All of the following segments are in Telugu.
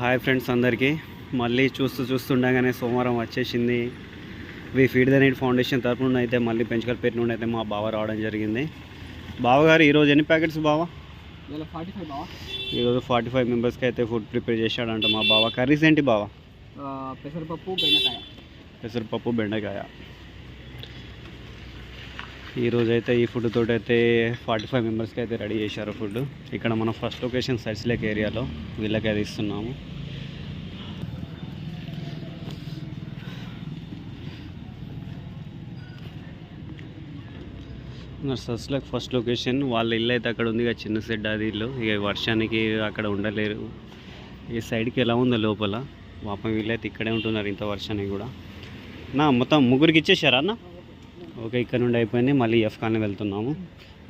హాయ్ ఫ్రెండ్స్ అందరికీ. మళ్ళీ చూస్తూ చూస్తుండగానే సోమవారం వచ్చేసింది. We Feed the Night Foundation తరపు నుండి అయితే మళ్ళీ పెంచుకల్పేట నుండి అయితే మా బావ రావడం జరిగింది. బావగారు ఈరోజు ఎన్ని ప్యాకెట్స్ బావ? ఇలా ఫార్టీ ఫైవ్ బావా. ఈరోజు ఫార్టీ ఫైవ్ మెంబర్స్కి అయితే ఫుడ్ ప్రిపేర్ చేశాడంట మా బావ. కర్రీస్ ఏంటి బావ? పెసరపప్పు బెండకాయ. పెసరపప్పు బెండకాయ. ఈరోజు అయితే ఈ ఫుడ్ తోటి అయితే ఫార్టీ ఫైవ్ మెంబర్స్కి అయితే రెడీ చేశారు ఫుడ్. ఇక్కడ మనం ఫస్ట్ లొకేషన్ సైడ్స్ లేక్ ఏరియాలో. వీళ్ళకి అది ఇస్తున్నాము. సస్లకు ఫస్ట్ లొకేషన్ వాళ్ళ ఇల్లు అయితే అక్కడ ఉంది ఇక చిన్న సెడ్ అది ఇల్లు. ఇక వర్షానికి అక్కడ ఉండలేరు. ఈ సైడ్కి ఎలా ఉందో లోపల. పాపం వీళ్ళైతే ఇక్కడే ఉంటున్నారు ఇంత వర్షానికి కూడా. నా మొత్తం ముగ్గురికి ఇచ్చేసారా అన్న? ఓకే ఇక్కడ నుండి అయిపోయింది. మళ్ళీ ఎఫ్ కాలనీ వెళ్తున్నాము.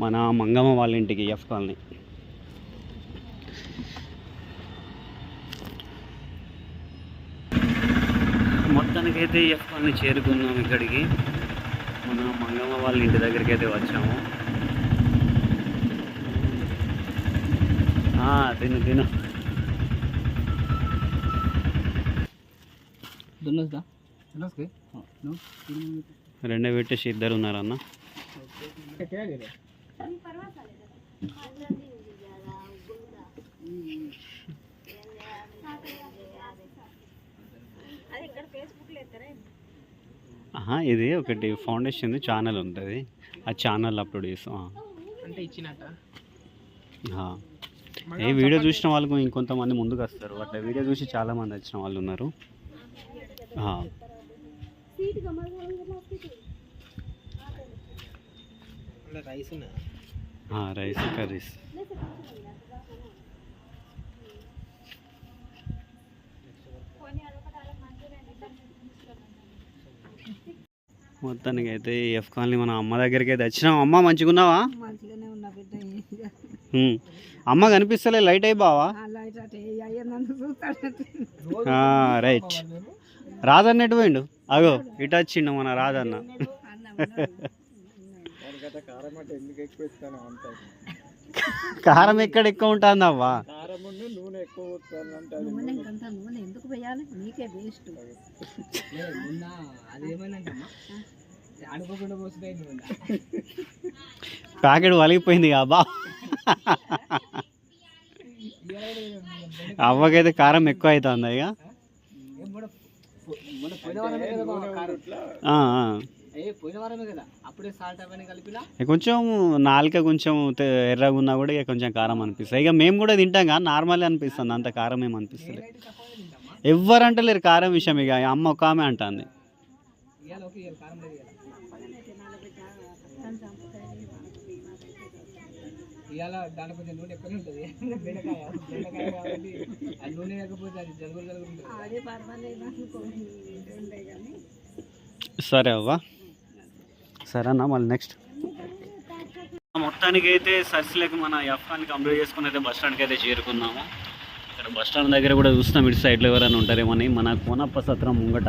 మన మంగమ్మ వాళ్ళ ఇంటికి ఎఫ్ కాలనీ. మొత్తానికైతే ఎఫ్ కాలనీ చేరుకున్నాం ఇక్కడికి. వాళ్ళ ఇంటి దగ్గరికి అయితే వచ్చాము. ఆ, తిను తిను. రెండే పెట్టేసి ఇద్దరు ఉన్నారన్న. ఆహా, ఇది ఒకటి ఫౌండేషన్ ఛానల్ ఉంటుంది. ఆ ఛానల్ అప్లోడ్ చేస్తాం. అంటే ఇచ్చినట్ట. ఏ వీడియో చూసిన వాళ్ళకు ఇంకొంతమంది ముందుకు వస్తారు. అట్లా వీడియో చూసి చాలా మంది వచ్చిన వాళ్ళు ఉన్నారు. ఆ. రైస్ ఆ, రైస్ కర్రీస్. మొత్తానికి అయితే ఎఫ్ కాలనీ మన అమ్మ దగ్గరికి అయితే వచ్చినాం అమ్మ మంచిగా ఉన్నావా. అమ్మ కనిపిస్తలే లైట్ అయి బావా రైట్. రాజన్న ఎటు పోయిండు? అగో ఇటు వచ్చిండు మన రాజన్న కారం ఎక్కడ ఎక్కువ ఉంటుంది నూనె ఎక్కువ అంటే నూనె ఇంకంత నూనె ఎందుకు వేయాలి? నీకే వేస్ట్. అనుకోకుండా ప్యాకెట్ వలిగిపోయింది కదా బా. అవ్వకైతే కారం ఎక్కువ అవుతుంది ఇక. కొంచెం నాలుక కొంచెం ఎర్రగా ఉన్నా కూడా ఇక కొంచెం కారం అనిపిస్తుంది. ఇక మేము కూడా తింటాం కానీ నార్మల్ అనిపిస్తుంది అంత కారం ఏం అనిపిస్తుంది. ఎవ్వరు అంటలేరు కారం విషయం ఇక అమ్మ ఒక ఆమె అంటుంది. ఇవాళ కొంచెం నూనె ఉంటుంది. బెండకాయ బెండకాయ కాబట్టి నూనె లేకపోతే అది ఉంటుంది. సరే అవ్వ. సరే అన్న మళ్ళీ నెక్స్ట్. మొత్తానికి అయితే సర్సిలేక మన ఎఫ్ఆన్ని కంప్లీట్ చేసుకుని అయితే బస్ స్టాండ్కి అయితే చేరుకున్నాము. ఇక్కడ బస్ స్టాండ్ దగ్గర కూడా చూస్తాం ఇటు సైడ్లో ఎవరైనా ఉంటారేమని. మన కోనప్ప సత్రం ముంగట.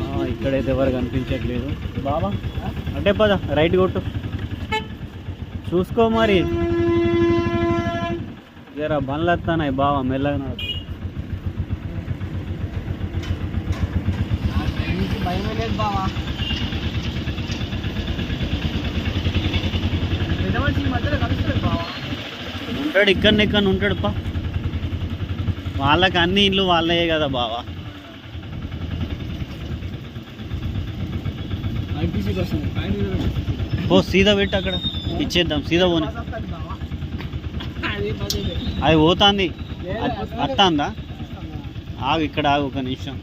ఆ, ఇక్కడైతే ఎవరు కనిపించట్లేదు. బాబా అంటే పద రైట్ కొట్టు. చూసుకో మరి. జరా బండ్లు వస్తానాయి బావా మెల్లగా నడుపు. భయమే లేదు బావా పెద్ద మనిషి ఈ మధ్యలో కలుస్తుంది బావా ఉంటాడు ఇక్కడ ఇక్కడ ఉంటాడు పా. వాళ్ళకి అన్ని ఇల్లు వాళ్ళయే కదా బావా. ఓ సీదా పెట్టి అక్కడ. ఇచ్చేద్దాం సీదా పోని. అదే పోతాంది. అత్తాందా ఆగు ఇక్కడ ఆగు ఒక నిమిషం.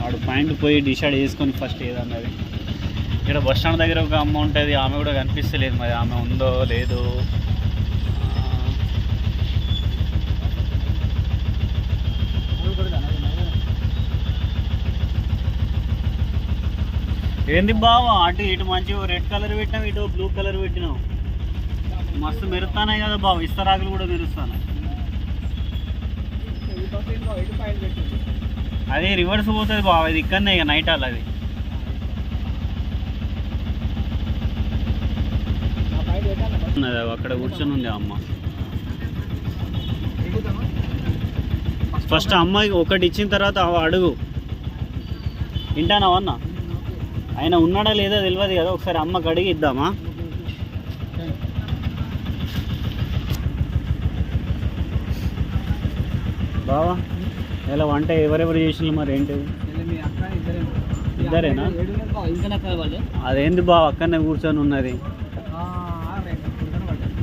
వాడు పాయింట్ పోయి డిసైడ్ చేసుకొని ఫస్ట్ ఏదన్నది. ఇక్కడ బస్ స్టాండ్ దగ్గర ఒక అమ్మ ఉంటుంది ఆమె కూడా కనిపిస్తలేదు మరి ఆమె ఉందో లేదో. ఏంది బావా అటు ఇటు మంచిగా రెడ్ కలర్ పెట్టినాం ఇటు బ్లూ కలర్ పెట్టినాం మస్తు మెరుస్తానాయి కదా బావ ఇస్తరాకులు కూడా మెరుస్తాను అది రివర్స్ పోతుంది బావ ఇది ఇక్కడనే ఇక నైట్ అది ఆ పాయింట్ పెట్టాలి ఉన్నది అక్కడ కూర్చొని ఉంది అమ్మ. ఫస్ట్ అమ్మాయికి ఒకటి ఇచ్చిన తర్వాత అడుగు. వింటానా అన్న? ఆయన ఉన్నాడా లేదా తెలియదు కదా ఒకసారి అమ్మకి అడిగి ఇద్దామా? బావా ఇలా వంట ఎవరెవరు చేసిన మరి ఏంటి? ఇద్దరేనా? అదేంది బావ అక్కడనే కూర్చొని ఉన్నది.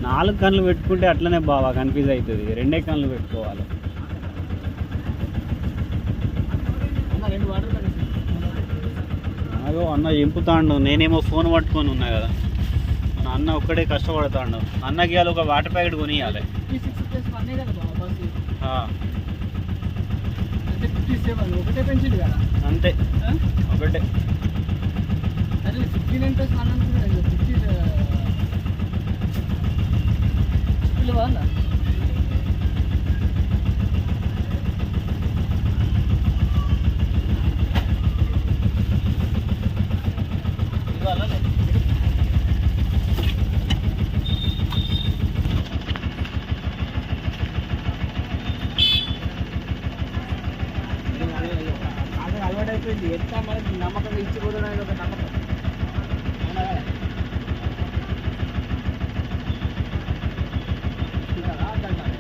నాలుగు కళ్ళు పెట్టుకుంటే అట్లనే బావా కన్ఫ్యూజ్ అవుతుంది. రెండే కళ్ళు పెట్టుకోవాలి. అదో అన్న ఎంపుతాండు నేనేమో ఫోన్ పట్టుకొని ఉన్నా కదా. మన అన్న ఒక్కడే కష్టపడతాడు. అన్నకి ఇవాళ ఒక వాటర్ ప్యాకెట్ కొనియాలి ఫిఫ్టీ సిక్స్ ప్లస్ వన్ కదా బావ బస్సు ఆ, అంటే ఫిఫ్టీ సెవెన్ ఒకటే పెంచిండు కదా అంతే ఆ? ఒకటే అదే ఫిఫ్టీ నైన్ ప్లస్ వన్ అనుకున్నాడు ఫిఫ్టీ పిల్లవా అన్న అలవాటు అయిపోయింది ఎట్లా మనకి నమ్మకంగా ఇచ్చిపోతాడు అనేది ఒక నమ్మకం అవునా కదా? చూడాలా? అర్థం కాదు.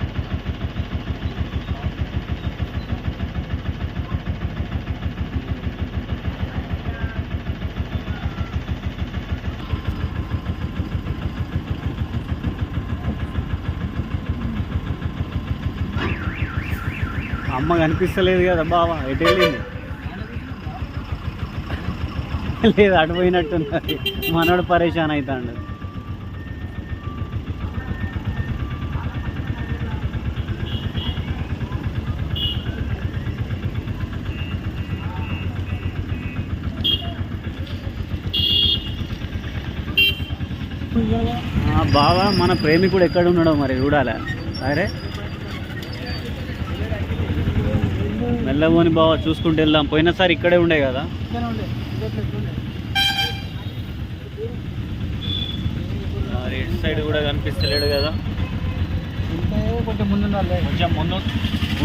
అమ్మ కనిపిస్తలేదు కదా బావా ఎటు వెళ్ళింది? లేదు అటుపోయినట్టున్నది మనోడు పరేషాన్ అవుతాడు ఆ బావా మన ప్రేమికుడు ఎక్కడ ఉన్నాడో మరి చూడాలా? అరే మెల్లబోని బావ చూసుకుంటూ వెళ్దాం. పోయినసారి ఇక్కడే ఉండే కదా? ఇటు సైడ్ కూడా కనిపిస్తలేడు కదా? కొంచెం ముందు ఉండాలి కొంచెం ముందు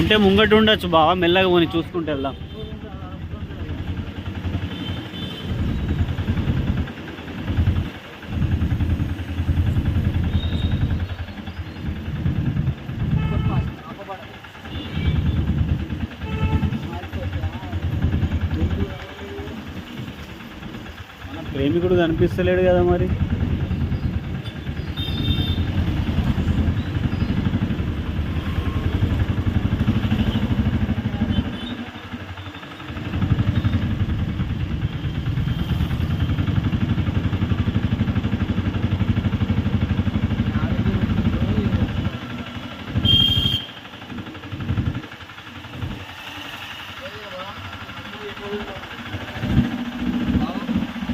ఉంటే ముంగట ఉండొచ్చు బావ. మెల్లగా పోని చూసుకుంటూ వెళ్దాం. ప్రేమికుడు కనిపిస్తలేడు కదా మరి.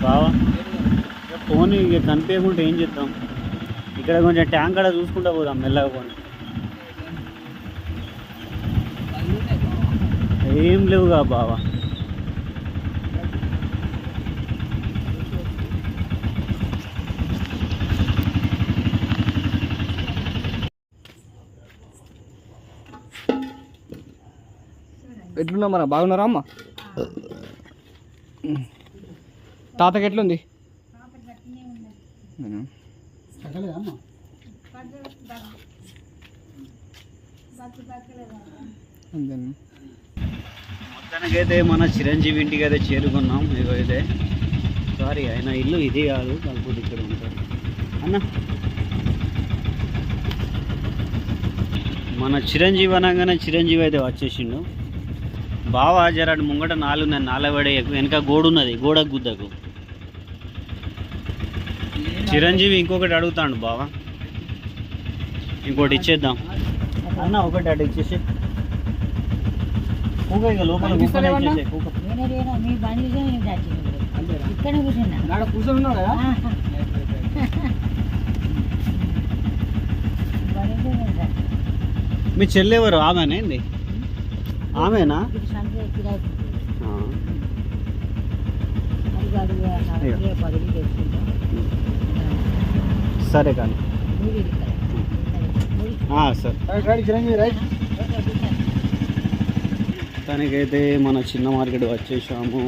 బావా. ఫోన్ ఇక కనిపించకుంటే ఏం చేద్దాం? ఇక్కడ కొంచెం ట్యాంక్ కూడా చూసుకుంటా పోదాం మెల్లగా పోనీ ఏం లేవుగా బావా. ఎట్లున్నా మన బాగున్నారా అమ్మ? తాతకి ఎట్లుంది? మొత్తానికైతే మన చిరంజీవి ఇంటికి అయితే చేరుకున్నాం. ఇగో ఇదే. సారీ ఆయన ఇల్లు ఇది కాదు కాకపోతే ఇక్కడ ఉంటారు. అన్న. మన చిరంజీవి అనగానే చిరంజీవి అయితే వచ్చేసిండు. బావా జరాడు ముంగట నాలుగు నేను నాలబడే వెనక గోడ ఉన్నది గోడ గుద్దకు. చిరంజీవి ఇంకొకటి అడుగుతాడు బావా. ఇంకోటి ఇచ్చేద్దాం. అన్న ఒకటి అటు ఇచ్చేసి. కూక ఇక లోపల మీ బండి నేను దాచింది అంతేనా ఇక్కడ కూర్చున్నా. నాడ కూర్చొని ఉన్నావు కదా మీ చెల్లి ఎవరు? ఆమెనే ఏంది? ఆమెనా? ఆ. సరే కానీ. సార్. రైట్ చిరంజీవి రైట్ దానికైతే మన చిన్న మార్కెట్ వచ్చేసాము.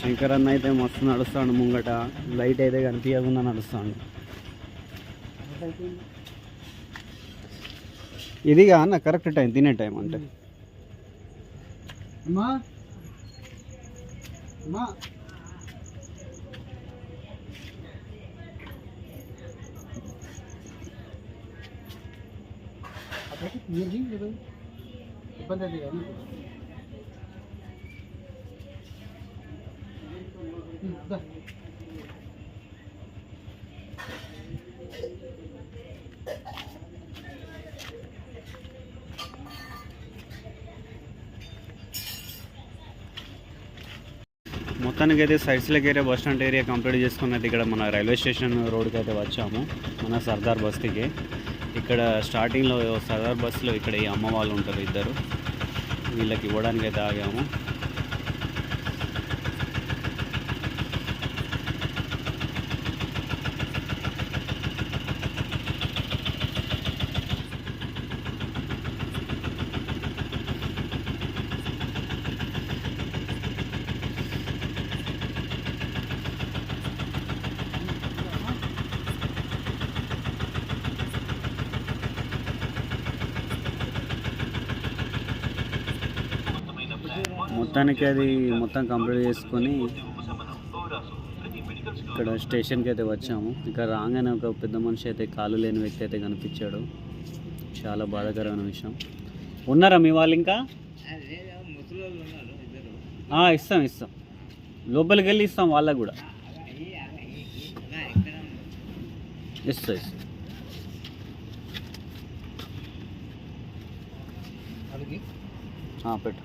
శంకర్ అన్న అయితే మస్తు నడుస్తాడు ముంగట. లైట్ అయితే కనిపించకుండా నడుస్తాడు. ఇదిగా అన్న కరెక్ట్ టైం తినే టైం అంటే. అమ్మా. అమ్మా. ఇబ్బంది అయితే కానీ దా మొత్తానికి అయితే సైడ్స్లోకి area bus stand area complete చేసుకుని అయితే ఇక్కడ మన రైల్వే స్టేషన్ రోడ్కి అయితే వచ్చాము మన సర్దార్ బస్తీకి. ఇక్కడ స్టార్టింగ్లో సర్దార్ బస్సులో ఇక్కడ ఈ అమ్మ వాళ్ళు ఉంటారు ఇద్దరు. వీళ్ళకి ఇవ్వడానికి అయితే ఆగాము. మొత్తానికి అది మొత్తం కంప్లీట్ చేసుకొని ఇక్కడ స్టేషన్కి అయితే వచ్చాము. ఇక్కడ రాగానే ఒక పెద్ద మనిషి అయితే కాలు లేని వ్యక్తి అయితే కనిపించాడు. చాలా బాధాకరమైన విషయం. ఉన్నారా మీ వాళ్ళు ఇంకా? ఇస్తాం ఇస్తాం. లోపలికి వెళ్ళి ఇస్తాం వాళ్ళకు కూడా. ఇస్తా ఇస్తా. పెట్టు.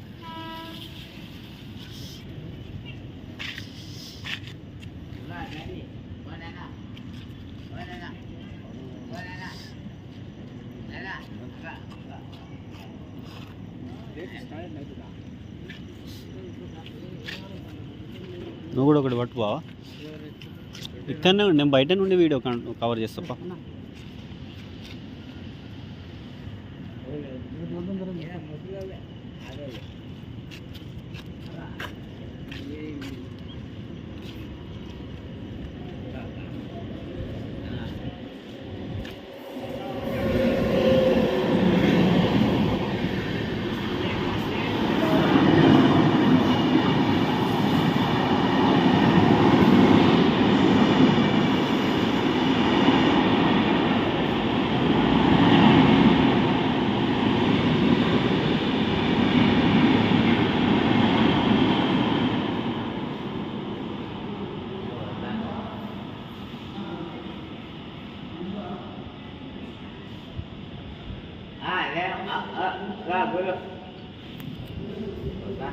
నువ్వు కూడా ఒకటి పట్టుకోవా? ఇక్కడనే నేను బయట నుండి వీడియో కవర్ చేస్తా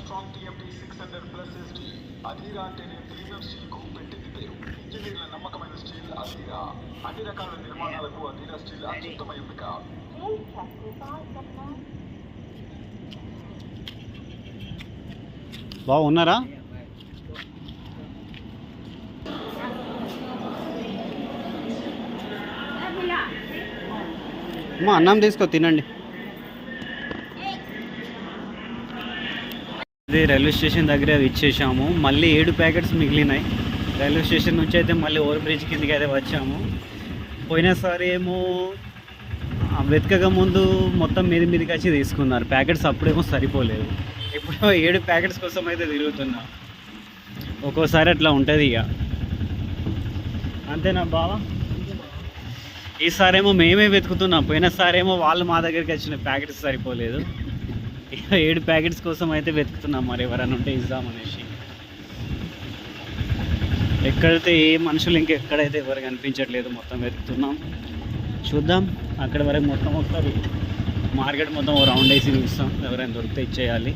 strong TMT six hundred plus ST Adhira అంటేనే ప్రీమియం స్టీల్కు పెట్టింది పేరు. ఇంజనీర్ల నమ్మకమైన స్టీల్ అధీరా అన్ని రకాల నిర్మాణాలకు అధీరా స్టీల్ అత్యుత్తమ ఎంపిక. బాగున్నారా అమ్మా అన్నం తీసుకో తినండి. ఇది రైల్వే స్టేషన్ దగ్గర ఇచ్చేసాము. మళ్ళీ ఏడు ప్యాకెట్స్ మిగిలినాయి. రైల్వే స్టేషన్ నుంచి అయితే మళ్ళీ ఓవర్ బ్రిడ్జ్ కిందకి అయితే వచ్చాము. పోయినసారి ఏమో వెతకక ముందు మొత్తం మీది మీదకి వచ్చి తీసుకున్నారు. ప్యాకెట్స్ అప్పుడేమో సరిపోలేదు. ఇప్పుడు ఏడు ప్యాకెట్స్ కోసం అయితే తిరుగుతున్నా. ఒక్కోసారి అట్లా ఉంటుంది ఇక. అంతేనా బావా? ఈసారేమో మేమే వెతుకుతున్నాం. పోయినసారేమో వాళ్ళు మా దగ్గరికి వచ్చిన ప్యాకెట్స్ సరిపోలేదు. ఏడు ప్యాకెట్స్ కోసం అయితే వెతుకుతున్నాం మరి ఎవరైనా ఉంటే ఇద్దామనేసి ఎక్కడైతే ఏ మనుషులు ఇంకెక్కడైతే ఎవరు కనిపించట్లేదు మొత్తం వెతుకుతున్నాం. చూద్దాం. అక్కడ వరకు మొత్తం ఒకసారి మార్కెట్ మొత్తం రౌండ్ వేసి చూస్తాం. ఎవరైనా దొరికితే ఇచ్చేయాలి.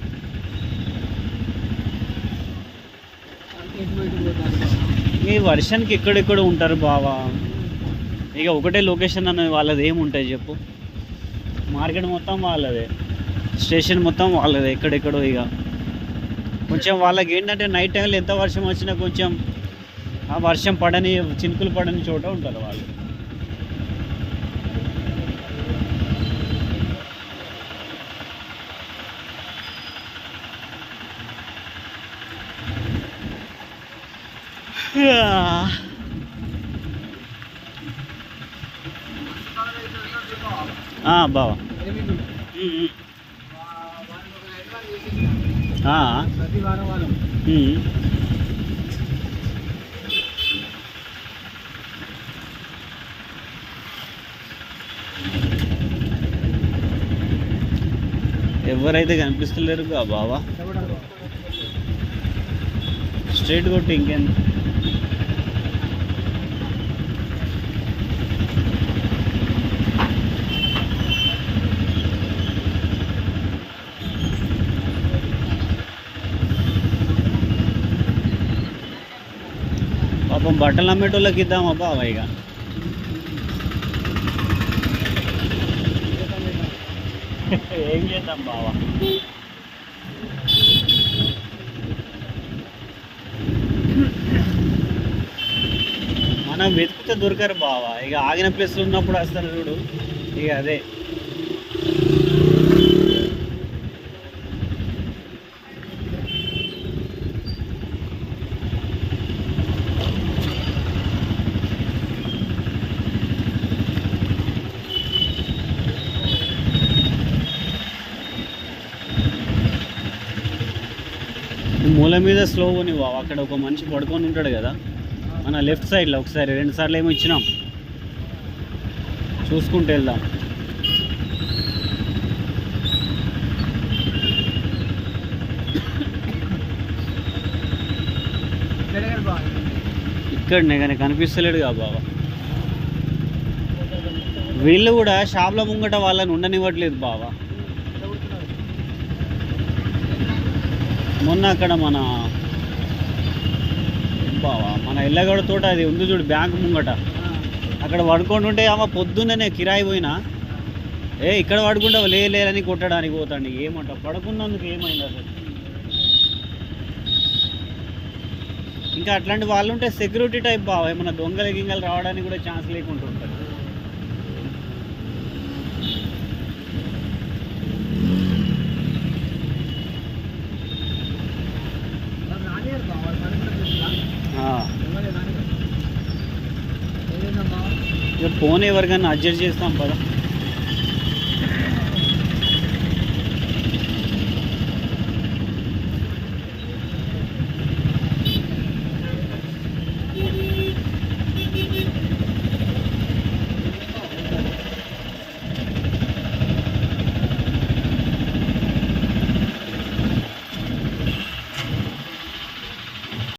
ఈ వర్షానికి ఎక్కడెక్కడ ఉంటారు బావా. ఇక ఒకటే లొకేషన్ అనేది వాళ్ళది ఏముంటాయి చెప్పు. మార్కెట్ మొత్తం వాళ్ళదే. స్టేషన్ మొత్తం వాళ్ళదే ఎక్కడెక్కడో ఇక. కొంచెం వాళ్ళకి ఏంటంటే నైట్ టైంలో ఎంత వర్షం వచ్చినా కొంచెం ఆ వర్షం పడని చినుకులు పడని చోట ఉంటారు వాళ్ళు. బావా. ప్రతి వారం వారం ఎవరైతే కనిపిస్తలేరు గా బావా? స్ట్రైట్ కొట్టి ఇంకేంది బట్టలు అమ్మేటోళ్ళకి ఇద్దామా బావా ఇక? ఏం చేద్దాం బావా? మనం వెతికితే దొరకరు బావా. ఇక ఆగిన ప్లేస్లో ఉన్నప్పుడు వస్తారు చూడు. ఇక అదే. మీద స్లో కొని అక్కడ ఒక మనిషి పడుకొని ఉంటాడు కదా. మన లెఫ్ట్ సైడ్లో ఒకసారి రెండు సార్లు ఏమో ఇచ్చినాం. చూసుకుంటూ వెళ్దాం. ఇక్కడనే కానీ కనిపిస్తలేడుగా బావ. వీళ్ళు కూడా షాప్ల ముంగట వాళ్ళని ఉండనివ్వట్లేదు బావా. మొన్న అక్కడ మన బావా మన ఎల్లగడ తోట అది ఉంది చూడు బ్యాంక్ ముంగట. అక్కడ పడుకొని ఉంటే ఆమె పొద్దున్నే కిరాయి పోయినా. ఏ ఇక్కడ పడుకుంటావు? లే లేదని కొట్టడానికి పోతాండి. ఏమంట? పడుకున్నందుకు ఏమైంది అసలు? ఇంకా అట్లాంటి వాళ్ళు ఉంటే సెక్యూరిటీ టైప్ బావ ఏమన్నా దొంగల గింగలు రావడానికి కూడా ఛాన్స్ లేకుండా ఉంటుంది రానియరు బావ మరి కూడా చూసినా ఆ, ఎవరే రానియరు ఏదైనా బావ ఇక ఫోన్ ఎవరికైనా అడ్జస్ట్ చేస్తాం పదా.